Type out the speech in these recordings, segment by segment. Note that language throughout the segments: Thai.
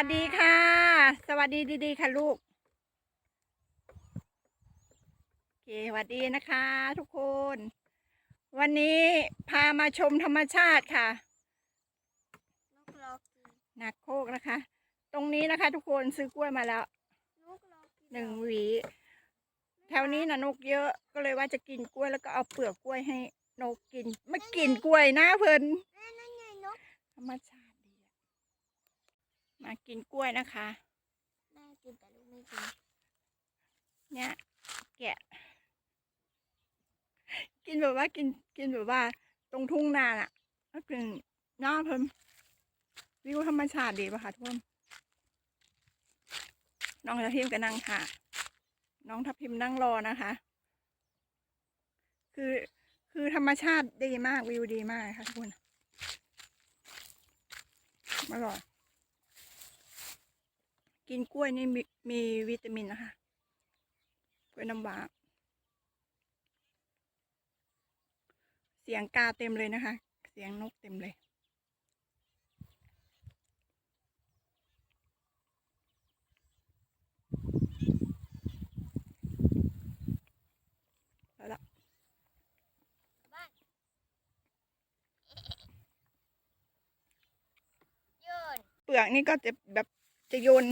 วัสดีค่ะ สวัสดีดีๆ ค่ะลูกโอเคสวัสดีนะคะ ทุกคน วันนี้พามาชมธรรมชาติค่ะนกรอกินนักโคกนะคะ ตรงนี้นะคะ ทุกคนซื้อกล้วยมาแล้วนกรอกินหนึ่งหวี แถวนี้นะนกเยอะก็เลยว่าจะกินกล้วยแล้วก็เอาเปลือกกล้วยให้นกกินไม่กินกล้วยนะเพิ่นแม่นั่นไงนกธรรมชาติดีอะ มากินกล้วยนะคะแม่กินแต่ลูกไม่กิน เนี่ยแกะ กินแบบว่ากินกินแบบว่า ตรงทุ่งนาน่ะก็คือหน้าเพิ่มวิวธรรมชาติดีป่ะคะทุกคนน้องทัพพิมก็นั่งค่ะ น้องทัพพิมนั่งรอนะคะ คือคือธรรมชาติดีมากวิวดีมากค่ะทุกคนอร่อย กินกล้วยนี่มีมีวิตามินนะคะ กล้วยน้ำว้า เสียงกาเต็มเลยนะคะ เสียงนกเต็มเลย แล้วล่ะบ้านโยนเปลือกนี่ก็จะแบบจะโยน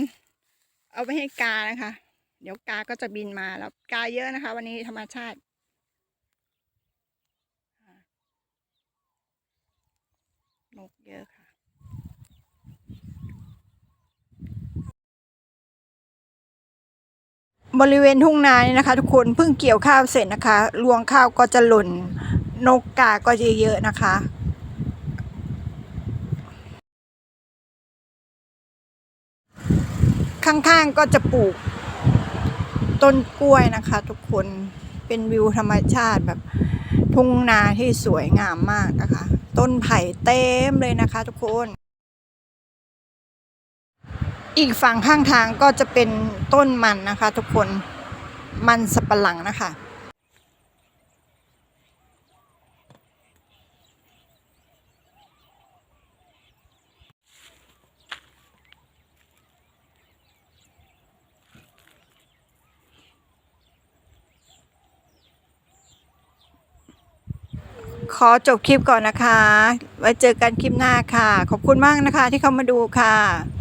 เอาไปให้กานะคะ เดี๋ยวกาก็จะบินมาแล้วกาเยอะนะคะ วันนี้ธรรมชาตินกเยอะค่ะบริเวณทุ่งนาเนี่ยนะคะ ทุกคนเพิ่งเกี่ยวข้าวเสร็จนะคะ รวงข้าวก็จะหล่น นกกาก็จะเยอะนะคะ ข้างๆก็จะปลูกต้นกล้วยนะคะ ทุกคนเป็นวิวธรรมชาติแบบทุ่งนาที่สวยงามมากนะคะ ต้นไผ่เต็มเลยนะคะ ทุกคน อีกฝั่งข้างทางก็จะเป็นต้นมันนะคะ ทุกคนมันสับปะหลังนะคะ ขอจบคลิปก่อนนะคะ ไว้เจอกันคลิปหน้าค่ะ ขอบคุณมากนะคะที่เข้ามาดูค่ะ